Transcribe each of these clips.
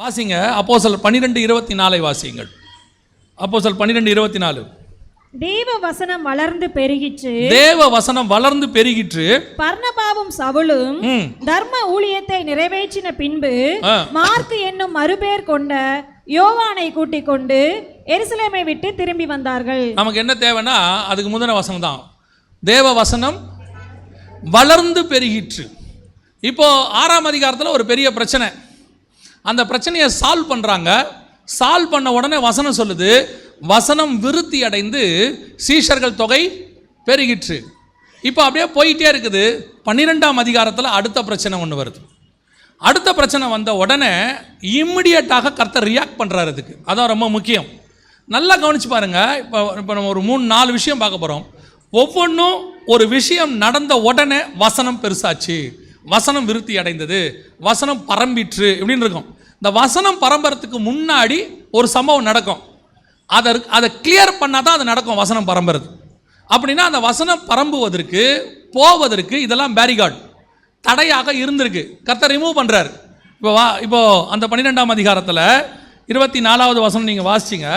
வாசிங்க. அப்போஸ்தலர் பன்னிரெண்டு இருபத்தி நாலை வாசியுங்கள். அப்போஸ்தலர் பன்னிரெண்டு இருபத்தி நாலு தேவ வசனம் வளர்ந்து பெருகிற்று. தேவ வசனம் வளர்ந்து பெருகிற்று. பர்ணபாவும் சவுலும் தர்ம ஊழியத்தை நிறைவேற்றின பின்பு ஆ. மார்க்கு என்னும் மறுபேர் கொண்ட யோவானை கூட்டிக் கொண்டு எருசலேமை விட்டு திரும்பி வந்தார்கள். நமக்கு என்ன தேவைன்னா அதுக்கு முந்தின வசனம் தான். தேவ வசனம் வளர்ந்து பெருகிற்று. இப்போ ஆறாம் அதிகாரத்தில் ஒரு பெரிய பிரச்சனை. அந்த பிரச்சனையை சால்வ் பண்ணுறாங்க சால்வ் பண்ண உடனே வசனம் சொல்லுது வசனம் விருத்தி அடைந்து சீஷர்கள் தொகை பெருகிற்று. இப்போ அப்படியே போயிட்டே இருக்குது. பன்னிரெண்டாம் அதிகாரத்தில் அடுத்த பிரச்சனை ஒன்று வருது. அடுத்த பிரச்சனை வந்த உடனே இம்மிடியட்டாக கர்த்தர் ரியாக்ட் பண்ணுறாரு அதுக்கு அதான் ரொம்ப முக்கியம். நல்லா கவனிச்சு பாருங்கள் இப்போ இப்போ நம்ம ஒரு மூணு நாலு விஷயம் பார்க்க போகிறோம் ஒவ்வொன்றும் ஒரு விஷயம் நடந்த உடனே வசனம் பெருசாச்சு. வசனம் விருத்தி அடைந்தது. வசனம் பரம்பிற்று இப்படின்னு இருக்கும். இந்த வசனம் பரம்பரத்துக்கு முன்னாடி ஒரு சம்பவம் நடக்கும். அதை அதை கிளியர் பண்ணால் தான் அது நடக்கும் வசனம் பரம்புறது. அப்படின்னா அந்த வசனம் பரம்புவதற்கு போவதற்கு இதெல்லாம் பேரிகார்டு தடையாக இருந்திருக்கு. கத்தை ரிமூவ் பண்ணுறார் இப்போ வா இப்போது அந்த பன்னிரெண்டாம் அதிகாரத்தில் இருபத்தி நாலாவது வசனம் நீங்கள் வாசிச்சிங்க.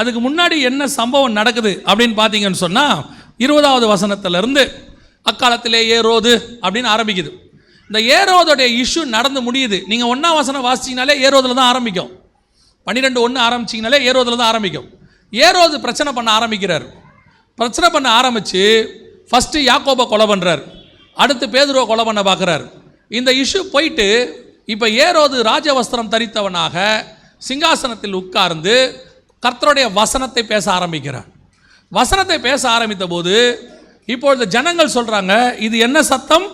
அதுக்கு முன்னாடி என்ன சம்பவம் நடக்குது அப்படின்னு பார்த்தீங்கன்னு சொன்னால் இருபதாவது வசனத்திலிருந்து அக்காலத்திலே ஏறோது அப்படின்னு ஆரம்பிக்குது. இந்த ஏரோதோடைய இஷ்யூ நடந்து முடியுது. நீங்கள் ஒன்றாம் வசனம் வாசிச்சிங்கனாலே ஏரோதில் தான் ஆரம்பிக்கும். பன்னிரெண்டு ஒன்று ஆரம்பிச்சிங்கனாலே ஏரோதில் தான் ஆரம்பிக்கும். ஏரோது பிரச்சனை பண்ண ஆரம்பிக்கிறார். பிரச்சனை பண்ண ஆரம்பித்து ஃபஸ்ட்டு யாக்கோபை கொலை பண்ணுறார் அடுத்து பேதுருவை கொலை பண்ண பார்க்குறார். இந்த இஷ்யூ போயிட்டு இப்போ ஏரோது ராஜவஸ்திரம் தரித்தவனாக சிங்காசனத்தில் உட்கார்ந்து கர்த்தருடைய வசனத்தை பேச ஆரம்பிக்கிறார். வசனத்தை பேச ஆரம்பித்த போது இப்பொழுது ஜனங்கள் சொல்கிறாங்க இது என்ன சத்தம்?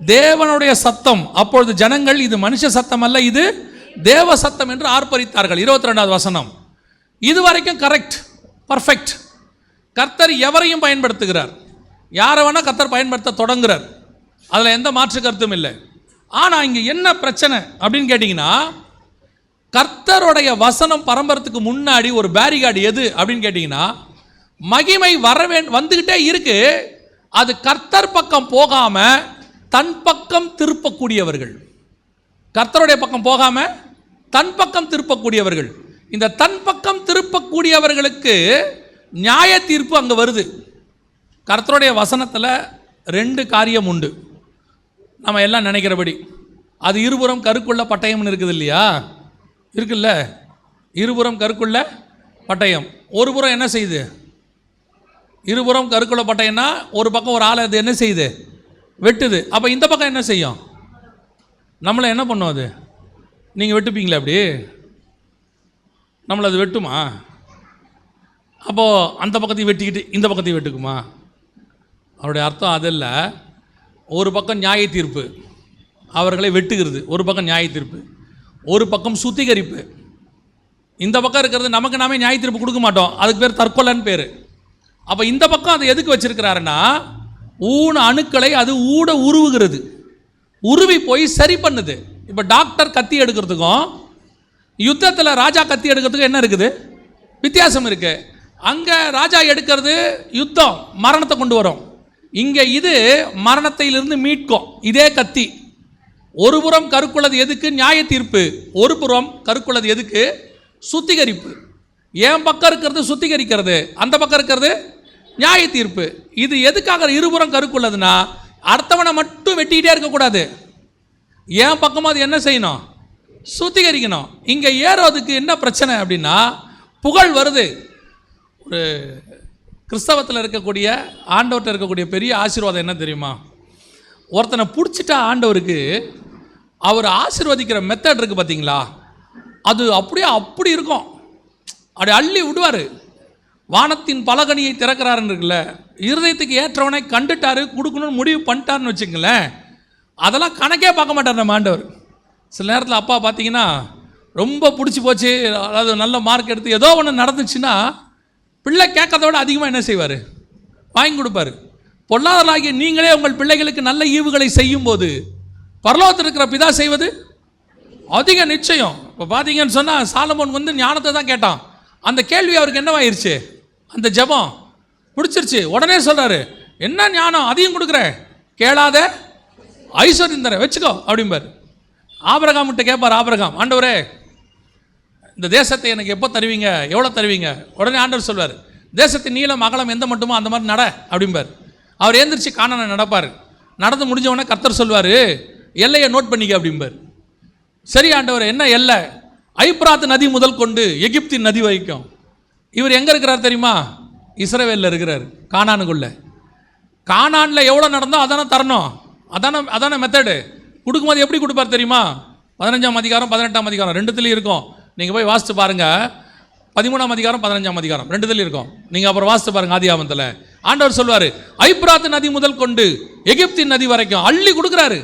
தேவனுடைய சத்தம். அப்பொழுது ஜனங்கள் இது மனுஷ சத்தம் அல்ல இது தேவ சத்தம் என்று ஆர்ப்பரித்தார்கள். இருபத்தி ரெண்டாவது வசனம். இது வரைக்கும் கரெக்ட் பர்ஃபெக்ட் கர்த்தர் எவரையும் பயன்படுத்துகிறார். யாரை வேணால் கர்த்தர் பயன்படுத்த தொடங்குறார். அதில் எந்த மாற்று கருத்தும் இல்லை. ஆனால் இங்கே என்ன பிரச்சனை அப்படின்னு கேட்டிங்கன்னா கர்த்தருடைய வசனம் பரம்பரத்துக்கு முன்னாடி ஒரு பேரிகார்டு எது அப்படின்னு கேட்டிங்கன்னா மகிமை வர வே வந்துக்கிட்டே இருக்கு. அது கர்த்தர் பக்கம் போகாமல் தன் பக்கம் திருப்பக்கூடியவர்கள். கர்த்தருடைய பக்கம் போகாம தன் பக்கம் திருப்பக்கூடியவர்கள். இந்த தன் பக்கம் திருப்பக்கூடியவர்களுக்கு நியாய தீர்ப்பு அங்கே வருது. கர்த்தருடைய வசனத்தில் ரெண்டு காரியம் உண்டு. நம்ம எல்லாம் நினைக்கிறபடி. அது இருபுறம் கருக்குள்ள பட்டயம்னு இருக்குது இல்லையா? இருக்குல்ல? இருபுறம் கருக்குள்ள பட்டயம். ஒரு புறம் என்ன செய்யுது? இருபுறம் கருக்குள்ள பட்டயம்னா ஒரு பக்கம் ஒரு ஆளை அது என்ன செய்யுது? வெட்டுது. அப்போ இந்த பக்கம் என்ன செய்யும்? நம்மளை என்ன பண்ணும் அது? நீங்கள் வெட்டுப்பீங்களா அப்படி? நம்மளை அது வெட்டுமா? அப்போது அந்த பக்கத்தையும் வெட்டிக்கிட்டு இந்த பக்கத்தையும் வெட்டுக்குமா? அவருடைய அர்த்தம் அதில் ஒரு பக்கம் நியாய தீர்ப்பு அவர்களை வெட்டுகிறது. ஒரு பக்கம் நியாய தீர்ப்பு ஒரு பக்கம் சுத்திகரிப்பு. இந்த பக்கம் இருக்கிறது நமக்கு நாமே நியாய தீர்ப்பு கொடுக்க மாட்டோம். அதுக்கு பேர் தற்கொலைன்னு பேர். அப்போ இந்த பக்கம் அதை எதுக்கு வச்சிருக்கிறாருன்னா ஊன அணுக்களை அது ஊட உருவுகிறது. உருவி போய் சரி பண்ணுது. இப்போ டாக்டர் கத்தி எடுக்கிறதுக்கும் யுத்தத்தில் ராஜா கத்தி எடுக்கிறதுக்கும் என்ன இருக்குது? வித்தியாசம் இருக்கு. அங்கே ராஜா எடுக்கிறது யுத்தம் மரணத்தை கொண்டு வரும். இங்கே இது மரணத்திலிருந்து மீட்கும். இதே கத்தி. ஒரு புறம் கருக்குள்ளது எதுக்கு? நியாய தீர்ப்பு. ஒரு புறம் கருக்குள்ளது எதுக்கு? சுத்திகரிப்பு. என் பக்கம் இருக்கிறது சுத்திகரிக்கிறது. அந்த பக்கம் இருக்கிறது நியாய தீர்ப்பு இது எதுக்காக இருபுறம் கருக்குள்ளதுன்னா அடுத்தவனை மட்டும் வெட்டிக்கிட்டே இருக்கக்கூடாது. என் பக்கமாக அது என்ன செய்யணும்? சுத்திகரிக்கணும். இங்கே ஏறோதுக்கு என்ன பிரச்சனை அப்படின்னா புகழ் வருது. ஒரு கிறிஸ்தவத்தில் இருக்கக்கூடிய ஆண்டவர்கிட்ட இருக்கக்கூடிய பெரிய ஆசீர்வாதம் என்ன தெரியுமா? ஒருத்தனை பிடிச்சிட்டா ஆண்டவருக்கு அவர் ஆசீர்வதிக்கிற மெத்தட் இருக்குது பார்த்தீங்களா அது அப்படியே அப்படி இருக்கும். அப்படி அள்ளி விடுவார். வானத்தின் பலகனியை திறக்கிறாருன்னு இருக்குல்ல இருதயத்துக்கு ஏற்றவனை கண்டுட்டாரு கொடுக்கணும்னு முடிவு பண்ணிட்டாருன்னு வச்சுங்களேன் அதெல்லாம் கணக்கே பார்க்க மாட்டார் நம்ம ஆண்டவர். சில நேரத்தில் அப்பா பார்த்தீங்கன்னா ரொம்ப பிடிச்சி போச்சு அதாவது நல்ல மார்க் எடுத்து ஏதோ ஒன்று நடந்துச்சுன்னா பிள்ளை கேட்கறத விட அதிகமாக என்ன செய்வார்? வாங்கி கொடுப்பாரு. பொல்லாதலாகிய நீங்களே உங்கள் பிள்ளைகளுக்கு நல்ல ஈவுகளை செய்யும் போது பரலோகத்தில் இருக்கிற பிதா செய்வது? அதிக நிச்சயம். இப்போ பார்த்தீங்கன்னு சொன்னால் சாலமோன் வந்து ஞானத்தை தான் கேட்டான். அந்த கேள்வி அவருக்கு என்னவாயிருச்சு? அந்த ஜெபம் பிடிச்சிருச்சு உடனே சொல்கிறாரு என்ன ஞானம்? அதையும் கொடுக்குற. கேளாத. ஐஸ்வர்யம் தரேன் வச்சுக்கோ. அப்படிம்பார். ஆபரகாம்கிட்ட கேட்பார் ஆபரகாம் ஆண்டவரே இந்த தேசத்தை எனக்கு எப்போ தருவீங்க? எவ்வளோ தருவீங்க? உடனே ஆண்டவர் சொல்வார் தேசத்தின் நீளம் அகலம் எந்த மட்டுமோ அந்த மாதிரி நட. அப்படிம்பார். அவர் ஏந்திரிச்சு காணனை நடப்பார். நடந்து முடிஞ்சவொடனே கர்த்தர் சொல்வார் எல்லையை நோட் பண்ணிக்க. அப்படிம்பார். சரி ஆண்டவர் என்ன எல்லை? ஐப்ராத் நதி முதல் கொண்டு எகிப்தின் நதி வரைக்கும். இவர் எங்கே இருக்கிறார் தெரியுமா? இஸ்ரவேலில் இருக்கிறார் கானானுக்குள்ள. கானானில் எவ்வளோ நடந்தோ அதானே தரணும். அதான அதானே மெத்தடு கொடுக்கும்போது எப்படி கொடுப்பார் தெரியுமா? பதினஞ்சாம் அதிகாரம் பதினெட்டாம் அதிகாரம் ரெண்டுத்துலேயும் இருக்கும். நீங்கள் போய் வாசித்து பாருங்கள் பதிமூணாம் அதிகாரம் பதினஞ்சாம் அதிகாரம் ரெண்டுத்துலேயும் இருக்கும். நீங்கள் அப்புறம் வாசித்து பாருங்கள் ஆதியாமத்தில் ஆண்டவர் சொல்வார் ஐப்ராத் நதி முதல் கொண்டு எகிப்தின் நதி வரைக்கும் அள்ளி கொடுக்குறாரு.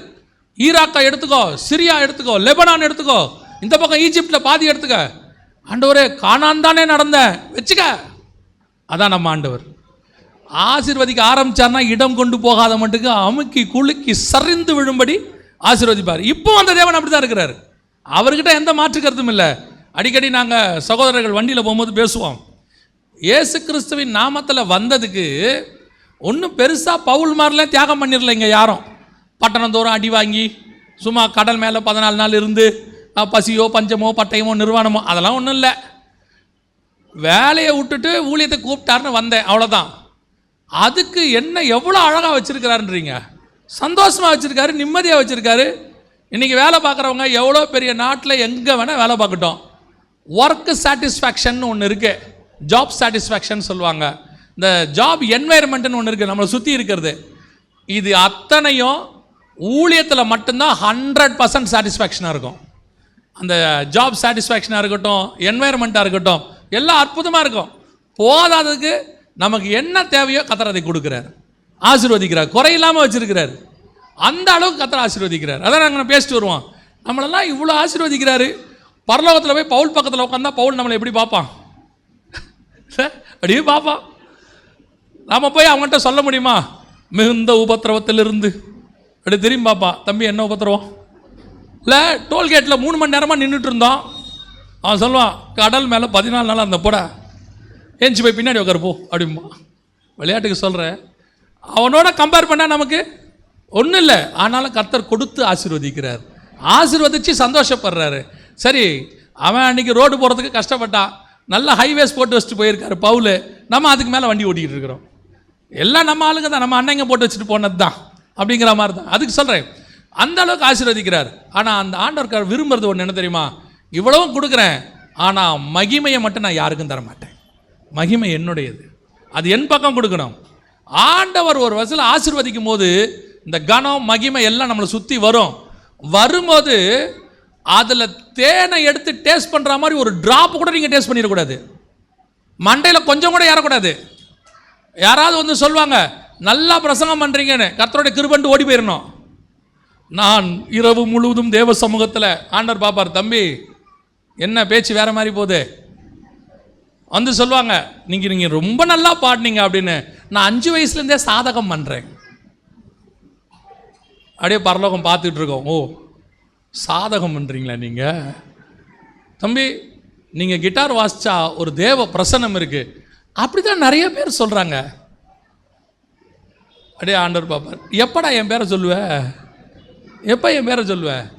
ஈராக்கா எடுத்துக்கோ சிரியா எடுத்துக்கோ லெபனான் எடுத்துக்கோ. இந்த பக்கம் ஈஜிப்டில் பாதி எடுத்துக்க. ஆண்டவரே காணான் தானே நடந்த? வச்சுக்க. அதான் நம்ம ஆண்டவர். ஆசிர்வதிக்க ஆரம்பிச்சார்னா இடம் கொண்டு போகாத மட்டுக்கு அமுக்கி குலுக்கி சரிந்து விழும்படி ஆசீர்வதிப்பார். இப்போ அந்த தேவன் அப்படி தான் இருக்கிறார். அவர்கிட்ட எந்த மாற்று கருத்தும் இல்லை. அடிக்கடி நாங்கள் சகோதரர்கள் வண்டியில் போகும்போது பேசுவோம். இயேசு கிறிஸ்துவின் நாமத்தில் வந்ததுக்கு ஒன்றும் பெருசாக பவுல் மாதிரிலாம் தியாகம் பண்ணிடல இங்கே யாரும். பட்டணம் தோறும் அடி வாங்கி சும்மா கடல் மேலே பதினாலு நாள் இருந்து பசியோ பஞ்சமோ பட்டயமோ நிர்வாணமோ அதெல்லாம் ஒன்றும் இல்லை. வேலையை விட்டுட்டு ஊழியத்தை கூப்பிட்டாருன்னு வந்தேன் அவ்வளோதான் அதுக்கு என்ன எவ்வளோ அழகாக வச்சுருக்கிறாருன்றீங்க. சந்தோஷமாக வச்சுருக்காரு நிம்மதியாக வச்சுருக்காரு. இன்றைக்கி வேலை பார்க்குறவங்க எவ்வளோ பெரிய நாட்டில் எங்கே வேணால் வேலை பார்க்கட்டும். ஒர்க் சாட்டிஸ்ஃபேக்ஷன் ஒன்று இருக்குது ஜாப் சாட்டிஸ்ஃபேக்ஷன் சொல்லுவாங்க. இந்த ஜாப் என்வைரன்மெண்ட்னு ஒன்று இருக்குது நம்மளை சுற்றி இருக்கிறது. இது அத்தனையும் ஊழியத்தில் மட்டும்தான் ஹண்ட்ரட் பர்சன்ட் சாட்டிஸ்ஃபேக்ஷனாக இருக்கும். அந்த ஜாப் சாட்டிஸ்ஃபேக்ஷனாக இருக்கட்டும் என்வாயர்மெண்ட்டாக இருக்கட்டும் எல்லாம் அற்புதமாக இருக்கும். போதாததுக்கு நமக்கு என்ன தேவையோ கத்தர் அதை கொடுக்குறாரு. ஆசீர்வதிக்கிறார். குறையில்லாமல் வச்சுருக்கிறார். அந்த அளவுக்கு கத்தர் ஆசீர்வதிக்கிறார். அதான் நாங்கள் பேசிட்டு வருவோம். நம்மளெல்லாம் இவ்வளோ ஆசீர்வதிக்கிறாரு. பரலோகத்தில் போய் பவுல் பக்கத்தில் உட்காந்தா பவுல் நம்மளை எப்படி பார்ப்பான்? அப்படியே பார்ப்பான். நாம் போய் அவங்ககிட்ட சொல்ல முடியுமா? மிகுந்த உபத்திரவத்திலிருந்து. அப்படி திரும்பி பார்ப்பான். தம்பி என்ன உபத்திரவம்? இல்லை டோல்கேட்டில் மூணு மணி நேரமாக நின்றுட்டு இருந்தோம். அவன் சொல்லுவான் கடல் மேலே பதினாலு நாள் அந்த போட ஏஞ்சி போய் பின்னாடி உட்காரு போ அப்படிம்பா. விளையாட்டுக்கு சொல்கிறேன் அவனோட கம்பேர் பண்ணால் நமக்கு ஒன்றும் இல்லை. ஆனாலும் கர்த்தர் கொடுத்து ஆசீர்வதிக்கிறார். ஆசீர்வதித்து சந்தோஷப்படுறாரு. சரி அவன் அன்னைக்கு ரோடு போகிறதுக்கு கஷ்டப்பட்டான். நல்ல ஹைவேஸ் போட்டு வச்சுட்டு போயிருக்காரு பவுலு. நம்ம அதுக்கு மேலே வண்டி ஓட்டிக்கிட்டு இருக்கிறோம். எல்லாம் நம்ம ஆளுங்க தான். நம்ம அன்னைங்க போட்டு வச்சுட்டு போனது தான் அப்படிங்கிற மாதிரி தான் அதுக்கு சொல்கிறேன் அந்த அளவுக்கு ஆசீர்வதிக்கிறார். ஆனால் அந்த ஆண்டவர்கார் விரும்புறது ஒன்று என்ன தெரியுமா? இவ்வளவும் கொடுக்குறேன் ஆனால் மகிமையை மட்டும் நான் யாருக்கும் தர மாட்டேன் மகிமை என்னுடையது. அது என் பக்கம் கொடுக்கணும். ஆண்டவர் ஒரு வசதியில் ஆசீர்வதிக்கும் போது இந்த கனம் மகிமை எல்லாம் நம்மளை சுற்றி வரும். வரும்போது அதில் தேனை எடுத்து டேஸ்ட் பண்ணுற மாதிரி ஒரு ட்ராப் கூட நீங்கள் டேஸ்ட் பண்ணிடக்கூடாது. மண்டையில் கொஞ்சம் கூட ஏறக்கூடாது. யாராவது வந்து சொல்லுவாங்க நல்லா பிரசங்கம் பண்ணுறீங்கன்னு கத்தரோட கிருபண்டு ஓடி போயிடணும் நான் இரவு முழுவதும் தேவ சமூகத்தில் ஆண்டர் பாப்பார் தம்பி என்ன பேச்சு வேற மாதிரி போகுது? வந்து சொல்லுவாங்க நீங்கள் நீங்கள் ரொம்ப நல்லா பாடினீங்க அப்படின்னு. நான் அஞ்சு வயசுலேருந்தே சாதகம் பண்ணுறேன் அப்படியே பரலோகம் பார்த்துட்டு இருக்கோம். ஓ சாதகம் பண்ணுறீங்களா நீங்கள் தம்பி நீங்கள் கிட்டார் வாசிச்சா ஒரு தேவ பிரசன்னம் இருக்குது அப்படி தான் நிறைய பேர் சொல்கிறாங்க அப்படியே ஆண்டவர் பாப்பார் எப்படா என் பேரை சொல்லுவ? எப்போ என் பேரை சொல்லுவ.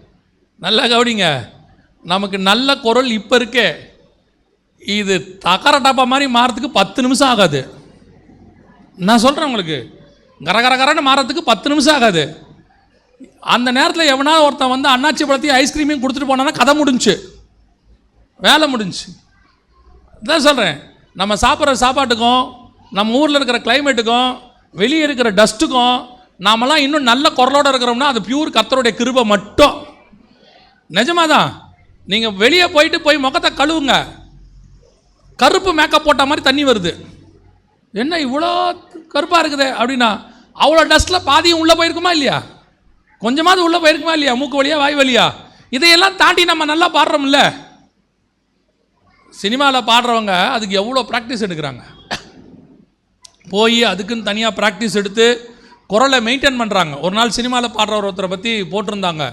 நல்லா கவனிங்க. நமக்கு நல்ல குரல் இப்போ இருக்கே. இது தகர டப்பா மாதிரி மாறத்துக்கு பத்து நிமிஷம் ஆகாது. நான் சொல்கிறேன் உங்களுக்கு. கர கர கரன்னு மாறத்துக்கு பத்து நிமிஷம் ஆகாது. அந்த நேரத்தில் எவனா ஒருத்தன் வந்து அண்ணாச்சி பழத்தையும் ஐஸ்கிரீமையும் கொடுத்துட்டு போனான்னா கதை முடிஞ்சுச்சு. வேலை முடிஞ்சுச்சு. இதான் சொல்கிறேன் நம்ம சாப்பிட்ற சாப்பாட்டுக்கும் நம்ம ஊரில் இருக்கிற கிளைமேட்டுக்கும் வெளியே இருக்கிற டஸ்ட்டுக்கும் நாமெல்லாம் இன்னும் நல்ல குரலோட இருக்கிறோம்னா அது பியூர் கர்த்தருடைய கிருபை மட்டும். நிஜமாக தான் நீங்கள் வெளியே போயிட்டு போய் முகத்தை கழுவுங்க. கருப்பு மேக்கப் போட்ட மாதிரி தண்ணி வருது. என்ன இவ்வளோ கருப்பாக இருக்குது அப்படின்னா அவ்வளோ டஸ்ட்டில் பாதியும் உள்ளே போயிருக்குமா இல்லையா? கொஞ்சமாவது உள்ளே போயிருக்குமா இல்லையா? மூக்கு வழியா வாய் வழியா? இதையெல்லாம் தாண்டி நம்ம நல்லா பாடுறோம்ல. சினிமாவில் பாடுறவங்க அதுக்கு எவ்வளோ ப்ராக்டிஸ் எடுக்கிறாங்க? போய் அதுக்குன்னு தனியாக ப்ராக்டிஸ் எடுத்து குரலை மெயின்டைன் பண்ணுறாங்க ஒரு நாள் சினிமாவில் பாடுற ஒருத்தரை பற்றி போட்டிருந்தாங்க.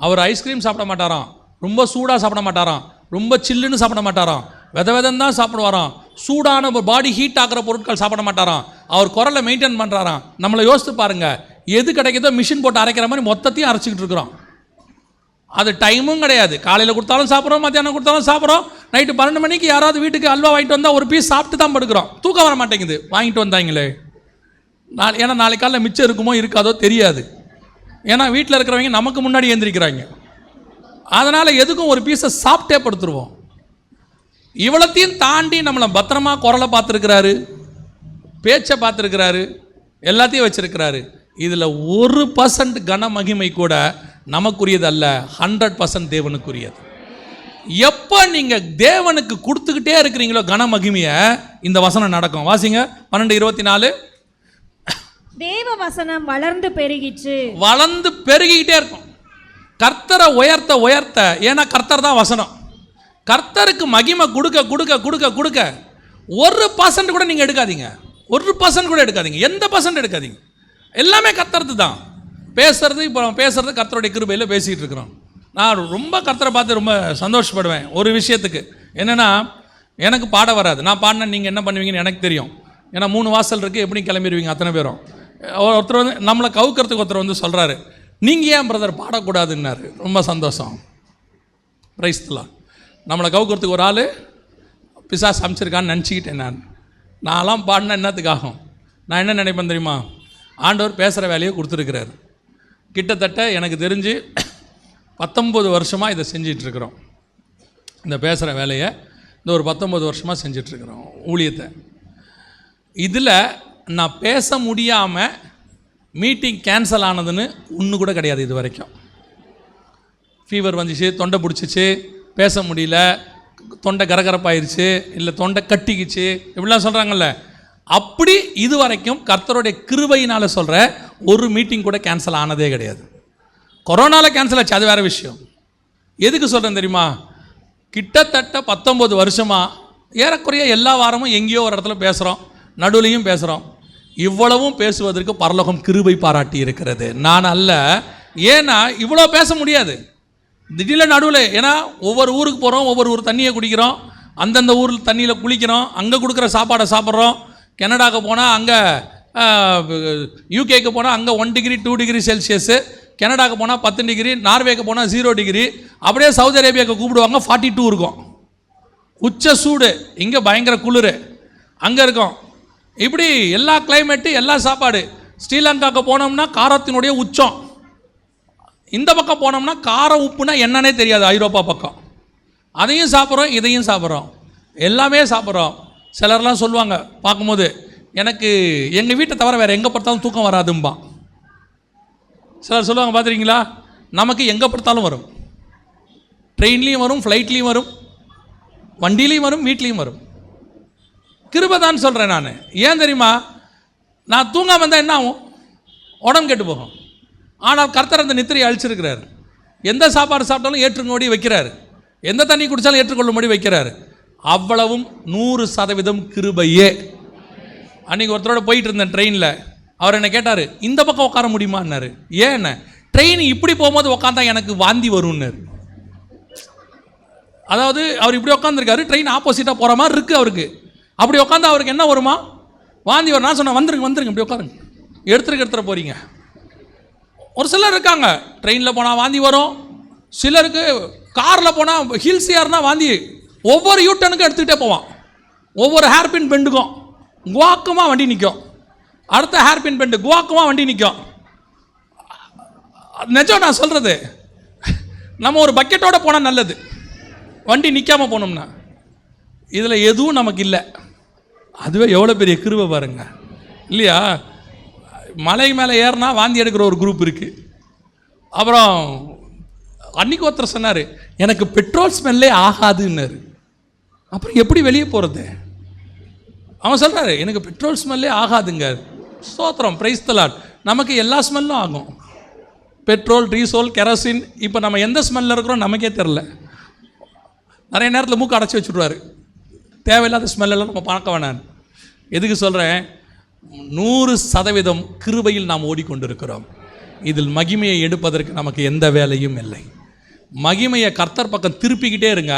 அவர் ஐஸ்கிரீம் சாப்பிட மாட்டாராம். ரொம்ப சூடாக சாப்பிட மாட்டாராம். ரொம்ப சில்லுன்னு சாப்பிட மாட்டாராம். வித விதம் தான் சாப்பிடுவாராம். சூடான பாடி ஹீட் ஆகிற பொருட்கள் சாப்பிட மாட்டாராம். அவர் குரலை மெயின்டைன் பண்ணுறாராம் நம்மளை யோசித்து பாருங்கள் எது கிடைக்குதோ மிஷின் போட்டு அரைக்கிற மாதிரி மொத்தத்தையும் அரைச்சிக்கிட்டு இருக்கிறோம். அது டைமும் கிடையாது. காலையில் கொடுத்தாலும் சாப்பிட்றோம் மத்தியானம் கொடுத்தாலும் சாப்பிட்றோம். நைட்டு பன்னெண்டு மணிக்கு யாராவது வீட்டுக்கு அல்வா வாங்கிட்டு வந்தால் ஒரு பீஸ் சாப்பிட்டு தான் படுக்கிறோம். தூக்கம் வர மாட்டேங்குது வாங்கிட்டு வந்தாங்களே. நாளை ஏன்னா நாளைக்கு காலையில் மிச்சம் இருக்குமோ இருக்காதோ தெரியாது. ஏன்னா வீட்டில் இருக்கிறவங்க நமக்கு முன்னாடி எந்திரிக்கிறாங்க. அதனால் எதுக்கும் ஒரு பீஸை சாப்பிட்டே படுத்துருவோம். இவ்வளத்தையும் தாண்டி நம்மளை பத்திரமா குரலை பார்த்துருக்கிறாரு பேச்சை பார்த்துருக்கிறாரு எல்லாத்தையும் வச்சுருக்கிறாரு. இதில் ஒரு பர்சன்ட் கன மகிமை கூட நமக்குரியது அல்ல ஹண்ட்ரட் பர்சன்ட் தேவனுக்குரியது. எப்போ நீங்கள் தேவனுக்கு கொடுத்துக்கிட்டே இருக்கிறீங்களோ கன மகிமையை இந்த வசனம் நடக்கும். வாசிங்க. பன்னெண்டு இருபத்தி நாலு. தேவ வசனம் வளர்ந்து பெருகிச்சு வளர்ந்து பெருகிக்கிட்டே இருக்கும். கர்த்தரை உயர்த்த உயர்த்த. ஏன்னா கர்த்தர் தான் வசனம். கர்த்தருக்கு மகிமை கொடுக்க கொடுக்க கொடுக்க கொடுக்க ஒரு பர்சன்ட் கூட நீங்கள் எடுக்காதீங்க. ஒரு பர்சன்ட் கூட எடுக்காதீங்க. எந்த பர்சன்ட் எடுக்காதீங்க. எல்லாமே கர்த்தரது தான். பேசுறது இப்போ நம்ம பேசுறது கர்த்தருடைய கிருபையில் பேசிகிட்டு இருக்கிறோம். நான் ரொம்ப கர்த்தரை பார்த்து ரொம்ப சந்தோஷப்படுவேன் ஒரு விஷயத்துக்கு. என்னென்னா எனக்கு பாட வராது. நான் பாடினா நீங்கள் என்ன பண்ணுவீங்கன்னு எனக்கு தெரியும். ஏன்னா மூணு வாசல் இருக்குது எப்படி கிளம்பிடுவீங்க அத்தனை பேரும். ஒருத்தர் வந்து நம்மளை கவுக்கிறதுக்கு ஒருத்தர் வந்து சொல்கிறாரு நீங்கள் ஏன் பிரதர் பாடக்கூடாதுன்னாரு? ரொம்ப சந்தோஷம். பிரைஸ்தலாம் நம்மளை கவுக்கிறதுக்கு ஒரு ஆள் பிசாஸ் அமைச்சிருக்கான்னு நினச்சிக்கிட்டேன் நான். நான்லாம் பாடினா என்னத்துக்காகும் நான் என்ன நினைப்பேன் தெரியுமா? ஆண்டவர் பேசுகிற வேலையை கொடுத்துருக்கிறாரு. கிட்டத்தட்ட எனக்கு தெரிஞ்சு பத்தொம்பது வருஷமாக இதை செஞ்சிட்ருக்குறோம். இந்த பேசுகிற வேலையை இந்த ஒரு பத்தொம்பது வருஷமாக செஞ்சிட்ருக்குறோம் ஊழியத்தை. இதில் நான் பேச முடியாமல் மீட்டிங் கேன்சல் ஆனதுன்னு ஒன்று கூட கிடையாது இது வரைக்கும். ஃபீவர் வந்துச்சு தொண்டை பிடிச்சிச்சு பேச முடியல தொண்டை கரகரப்பாயிருச்சு இல்லை தொண்டை கட்டிக்கிச்சு இப்படிலாம் சொல்கிறாங்கல்ல அப்படி இது வரைக்கும் கர்த்தருடைய கிருபையினால் சொல்கிற ஒரு மீட்டிங் கூட கேன்சல் ஆனதே கிடையாது. கொரோனாவில் கேன்சல் ஆச்சு அது வேறு விஷயம். எதுக்கு சொல்கிறேன் தெரியுமா? கிட்டத்தட்ட பத்தொம்பது வருஷமாக ஏறக்குறைய எல்லா வாரமும் எங்கேயோ ஒரு இடத்துல பேசுகிறோம் நடுவுலையும் பேசுகிறோம் இவ்வளவும் பேசுவதற்கு பரலோகம் கிருபை பாராட்டி இருக்கிறது. நான் அல்ல. ஏன்னா இவ்வளோ பேச முடியாது. திடீர்னு நடுவில் ஏன்னா ஒவ்வொரு ஊருக்கு போகிறோம் ஒவ்வொரு ஊர் தண்ணியை குடிக்கிறோம் அந்தந்த ஊரில் தண்ணியில் குளிக்கிறோம் அங்கே கொடுக்குற சாப்பாடை சாப்பிட்றோம் கனடாவுக்கு போனால் அங்கே யூகேக்கு போனால் அங்கே one degree two degree Celsius கனடாவுக்கு போனால் பத்து டிகிரி நார்வேக்கு போனால் ஜீரோ டிகிரி அப்படியே சவுதி அரேபியாவுக்கு கூப்பிடுவாங்க ஃபார்ட்டி டூ இருக்கும். உச்ச சூடு இங்கே பயங்கர குளிர். அங்கே இருக்கும். இப்படி எல்லா கிளைமேட்டு எல்லா சாப்பாடு. ஸ்ரீலங்காவுக்கு போனோம்னா காரத்தினுடைய உச்சம். இந்த பக்கம் போனோம்னா காரம் உப்புனா என்னன்னே தெரியாது ஐரோப்பா பக்கம். அதையும் சாப்பிட்றோம் இதையும் சாப்பிட்றோம். எல்லாமே சாப்பிட்றோம். சிலர்லாம் சொல்லுவாங்க பார்க்கும்போது எனக்கு எங்கள் வீட்டை தவிர வேறு எங்கே பார்த்தாலும் தூக்கம் வராதும்பா. சிலர் சொல்லுவாங்க பார்த்துருக்கீங்களா? நமக்கு எங்கே பார்த்தாலும் வரும். ட்ரெயின்லேயும் வரும் ஃப்ளைட்லேயும் வரும் வண்டியிலையும் வரும் வீட்லேயும் வரும். கிருபதான்னு சொல்கிறேன் நான். ஏன் தெரியுமா? நான் தூங்காமல் இருந்தால் என்ன ஆகும்? உடம்பு கெட்டு போகும். ஆனால் கர்த்தர் அந்த நித்திரையை அழிச்சிருக்கிறார். எந்த சாப்பாடு சாப்பிட்டாலும் ஏற்றுக்கொடி வைக்கிறார். எந்த தண்ணி குடித்தாலும் ஏற்றுக்கொள்ளும்படி வைக்கிறார். அவ்வளவும் நூறு சதவீதம் கிருபையே. அன்றைக்கி ஒருத்தரோட போயிட்டு இருந்தேன் ட்ரெயினில். அவர் என்னை கேட்டார் இந்த பக்கம் உட்கார முடியுமான்னாரு. ஏன் என்ன? ட்ரெயின் இப்படி போகும்போது உட்காந்தா எனக்கு வாந்தி வரும்னாரு. அதாவது அவர் இப்படி உட்காந்துருக்காரு ட்ரெயின் ஆப்போசிட்டாக போகிற மாதிரி இருக்குது அவருக்கு. அப்படி உட்காந்து அவருக்கு என்ன வருமா? வாந்தி வரும். நான் சொன்னேன் வந்துருங்க வந்துருங்க. இப்படி உட்காருங்க எடுத்துருக்க எடுத்துட போகிறீங்க ஒரு சிலர் இருக்காங்க. ட்ரெயினில் போனால் வாந்தி வரும். சிலருக்கு காரில் போனால் ஹில்ஸ் ஏறுனா வாந்தி ஒவ்வொரு யூட்டனுக்கும் எடுத்துக்கிட்டே போவான். ஒவ்வொரு ஹேர்பின் பெண்டுக்கும். குவாக்கமாக வண்டி நிற்கும் அடுத்த ஹேர்பின் பெண்டு குவாக்கமாக வண்டி நிற்கும் நிஜம் நான் சொல்கிறது நம்ம ஒரு பக்கெட்டோடு போனால் நல்லது. வண்டி நிற்காமல் போனோம்னா. இதில் எதுவும் நமக்கு இல்லை. அதுவே எவ்வளோ பெரிய கிருபை பாருங்க. இல்லையா? மலை மேலே ஏறினா வாந்தி எடுக்கிற ஒரு குரூப் இருக்குது அப்புறம் அன்னைக்கு ஒருத்தர் சொன்னார் எனக்கு பெட்ரோல் ஸ்மெல்லே ஆகாதுன்னாரு. அப்புறம் எப்படி வெளியே போகிறது அவன் சொல்கிறாரு எனக்கு பெட்ரோல் ஸ்மெல்லே ஆகாதுங்க ஸ்தோத்திரம் பிரைஸ் தலாட் நமக்கு எல்லா ஸ்மெல்லும் ஆகும். பெட்ரோல் டீசல் கெரோசின் இப்போ நம்ம எந்த ஸ்மெல்லில் இருக்கிறோம் நமக்கே தெரில நிறைய நேரத்தில் மூக்கு அடைச்சி வச்சுடுவார். தேவையில்லாத ஸ்மெல்லெல்லாம் நம்ம பார்க்க வேணாம். எதுக்கு சொல்கிறேன் நூறு சதவீதம் கிருபையில் நாம் ஓடிக்கொண்டிருக்கிறோம். இதில் மகிமையை எடுப்பதற்கு நமக்கு எந்த வேலையும் இல்லை. மகிமையை கர்த்தர் பக்கம் திருப்பிக்கிட்டே இருங்க.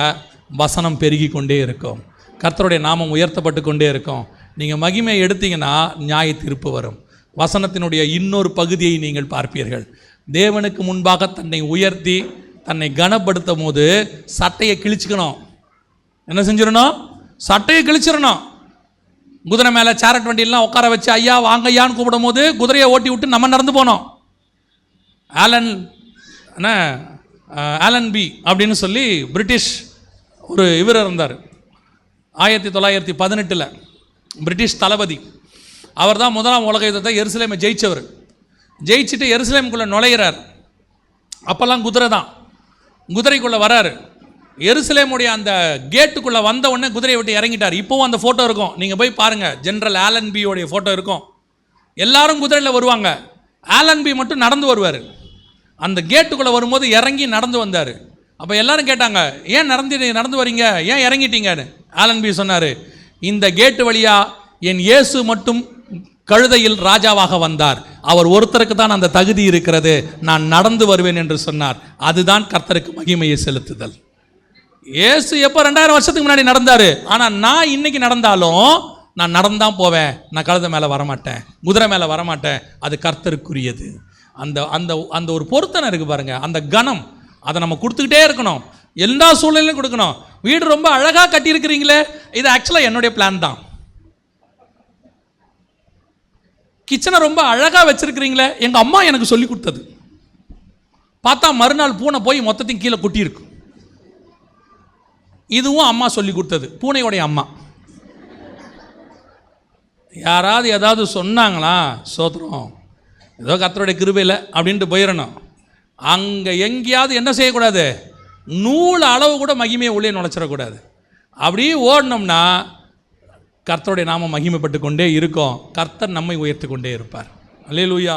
வசனம் பெருகி கொண்டே இருக்கும். கர்த்தருடைய நாமம் உயர்த்தப்பட்டு கொண்டே இருக்கும். நீங்கள் மகிமையை எடுத்தீங்கன்னா நியாய தீர்ப்பு வரும். வசனத்தினுடைய இன்னொரு பகுதியை நீங்கள் பார்ப்பீர்கள். தேவனுக்கு முன்பாக தன்னை உயர்த்தி தன்னை கனப்படுத்தும் போது சட்டையை கிழிச்சுக்கணும். என்ன செஞ்சிடணும்? சட்டையை கிழிச்சிடணும். குதிரை மேலே சேரட் வண்டியெல்லாம் உட்கார வச்சு ஐயா வாங்க ஐயான்னு கூப்பிடும் போது குதிரையை ஓட்டி விட்டு நம்ம நடந்து போனோம். ஆலன் என்ன? ஆலன் பி அப்படின்னு சொல்லி பிரிட்டிஷ் ஒரு இவர் இருந்தார். ஆயிரத்தி தொள்ளாயிரத்தி பதினெட்டில் பிரிட்டிஷ் தளபதி. அவர் தான் முதலாம் உலக யுத்தத்தை எருசலேமை ஜெயிச்சவர். ஜெயிச்சுட்டு எருசலேமுக்குள்ளே நுழையிறார். அப்போல்லாம் குதிரை தான் குதிரைக்குள்ளே வராரு. எருசலேமுடைய அந்த கேட்டுக்குள்ளே வந்த உடனே குதிரையை விட்டு இறங்கிட்டார். இப்போவும் அந்த ஃபோட்டோ இருக்கும். நீங்கள் போய் பாருங்கள் ஜென்ரல் ஆலன்பியோடைய ஃபோட்டோ இருக்கும். எல்லாரும் குதிரையில் வருவாங்க. ஆலன் பி மட்டும் நடந்து வருவார். அந்த கேட்டுக்குள்ளே வரும்போது இறங்கி நடந்து வந்தார். அப்போ எல்லாரும் கேட்டாங்க ஏன் நடந்து நடந்து வரீங்க? ஏன் இறங்கிட்டீங்கன்னு? ஆலன் பி சொன்னார் இந்த கேட்டு வழியாக என் இயேசு மட்டும் கழுதையில் ராஜாவாக வந்தார். அவர் ஒருத்தருக்கு தான் அந்த தகுதி இருக்கிறது. நான் நடந்து வருவேன் என்று சொன்னார். அதுதான் கர்த்தருக்கு மகிமையை செலுத்துதல். இயேசு எப்போ ரெண்டாயிரம் வருஷத்துக்கு முன்னாடி நடந்தாரு? ஆனால் நான் இன்னைக்கு நடந்தாலும் நான் நடந்தான் போவேன். நான் கழுதை மேலே வரமாட்டேன். குதிரை மேலே வரமாட்டேன். அது கர்த்தருக்குரியது. அந்த அந்த அந்த ஒரு பொருத்தனை இருக்குது பாருங்கள் அந்த கணம் அதை நம்ம கொடுத்துக்கிட்டே இருக்கணும். எல்லா சூழ்நிலையும் கொடுக்கணும். வீடு ரொம்ப அழகாக கட்டியிருக்கிறீங்களே. இது ஆக்சுவலாக என்னுடைய பிளான் தான். கிச்சனை ரொம்ப அழகாக வச்சுருக்கிறீங்களே. எங்கள் அம்மா எனக்கு சொல்லி கொடுத்தது. பார்த்தா மறுநாள் பூனை போய் மொத்தத்தையும் கீழே கொட்டியிருக்கு. இதுவும் அம்மா சொல்லி கொடுத்தது. பூனையோடைய அம்மா. யாராவது ஏதாவது சொன்னாங்களா சோத்துறோம் ஏதோ கர்த்தருடைய கிருபையில் அப்படின்ட்டு போயிடணும் அங்கே எங்கேயாவது என்ன செய்யக்கூடாது? நூல் அளவு கூட மகிமையை உள்ளே நுழைச்சிடக்கூடாது. அப்படியே ஓடினோம்னா கர்த்தருடைய நாம மகிமைப்பட்டு கொண்டே இருக்கும். கர்த்தர் நம்மை உயர்த்தி கொண்டே இருப்பார். அல்லே லூயா